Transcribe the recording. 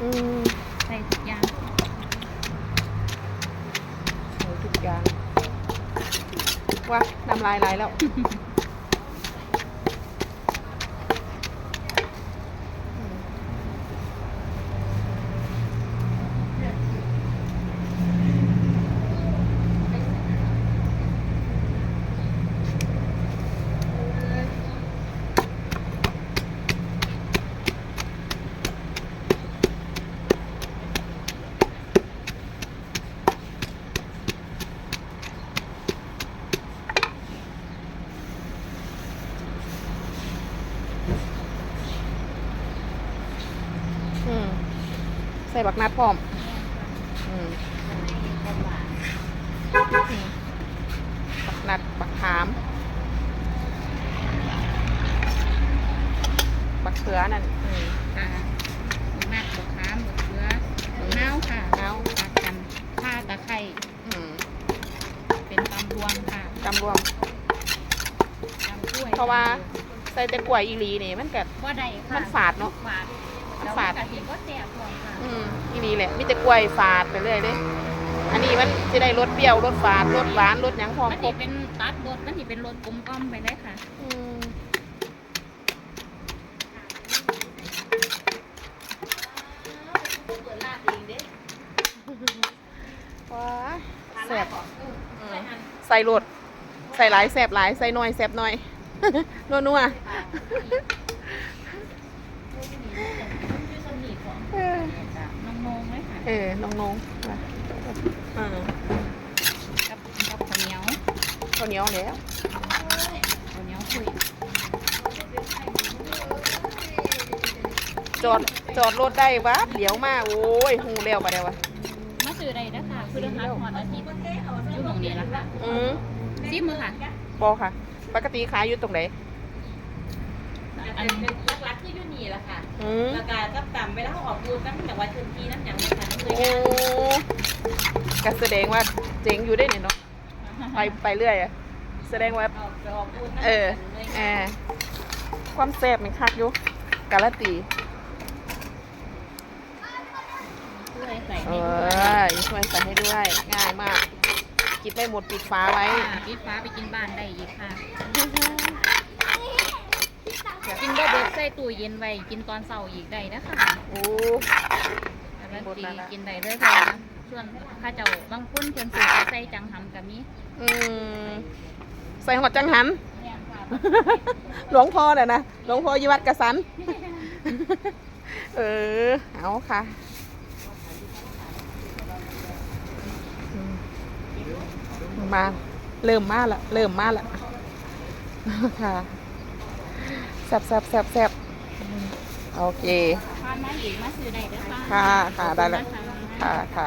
อืมใส่ทุกอย่างใส่ทุกอย่างว่าน้ำลายไหลแล้ว อืมใส่บักนัดพร้อมอืมอืมบักนัดบักขาม บักเขือนั่นอืมค่ะมากบกขามบกเกลือบักนาวค่ะนาวตักกันข่าตะไคร้อืมเป็นตำรวมค่ะจำรวมตำกล้วยเพราะว่าใส่แต่กล้วยอีหลีนี่มันก็ว่าได้ค่ะมันฝาดเนอะฝาดมันแล้ว ฝาดกะทิก็แซ่บพร้อมค่ะอืมอีหลีแหละมีแต่กล้วยฝาดไปเรื่อยเลยอันนี้มันจะได้รสเปรี้ยวรสฝาดรสหวานรสหยังพร้อมมันครนี่บเป็นตัดรสมันนี่เป็นรสกลมกล่อมไปเลยค่ะอืมว้าแซ่บอืมใส่รสใส่หลายแซ่บหลายใส่น้อยแซ่บน้อย นัวนัวๆเออ น้องนงไหมค่ะ เออน้องนงว่ะอ่ากับกับข้าวเหนียวข้าวเหนียวแล้วข้าวเหนียวคุยจอดจอดรถได้วะเดี๋ยวมาโอ้ยหูเร็วไปแล้ววะมาซื้อได้นะคะคือราคาหอดอาทิตย์อยู่ตรงนี้ละค่ะอืมซิมมือค่ะบอค่ะ ปกติขายอยู่ตรงไหนอันรักๆที่อยู่นี่แหละค่ะอืมแล้วก็จับต่ำเวลาเขาออกบูธน้ำจากวันเชิญทีน้ำอย่างนี้ค่ะเคยโอ้งานก็แสดงว่าเจ๋งอยู่ได้เนี่ยเนาะไปไปเรื่อยอะแสดงว่า ออกไปออกบูธน้ำเออเลยแออความแซ่บมันคักอยู่การันตีช่วยใส่เอให้ด้วยอช่วยใส่ให้ด้วย ง่ายมาก กินไม่หมดปิดฟ้าไว้อ่าปิดฟ้าไปกินบ้านได้อีกค่ะ กินก็เบิดใส่ตู้เย็นไว้ กินตอนเช้าอีกได้นะคะ โอ้ การันหมดตีแล้วนะกินได้เลยค่ะส่วนข้าเจ้าบางคนเพิ่นซื้อไปใส่จังหำกับมีอืมใส่หอดจังหันเนี่ยค่ะหลวงพ่อเนี่ยนะหลวงพ่อยิวัดกระสัน เออ เอาค่ะอืมมาเริ่มมาละเริ่มมาละค่ะแซบแซบแซบแซบอืม โอเค ทานมาอีกมาซื้อได้เด้อค่ะ ค่ะ ค่ะ ได้แล้วขอบณนค่ะ ค่ะ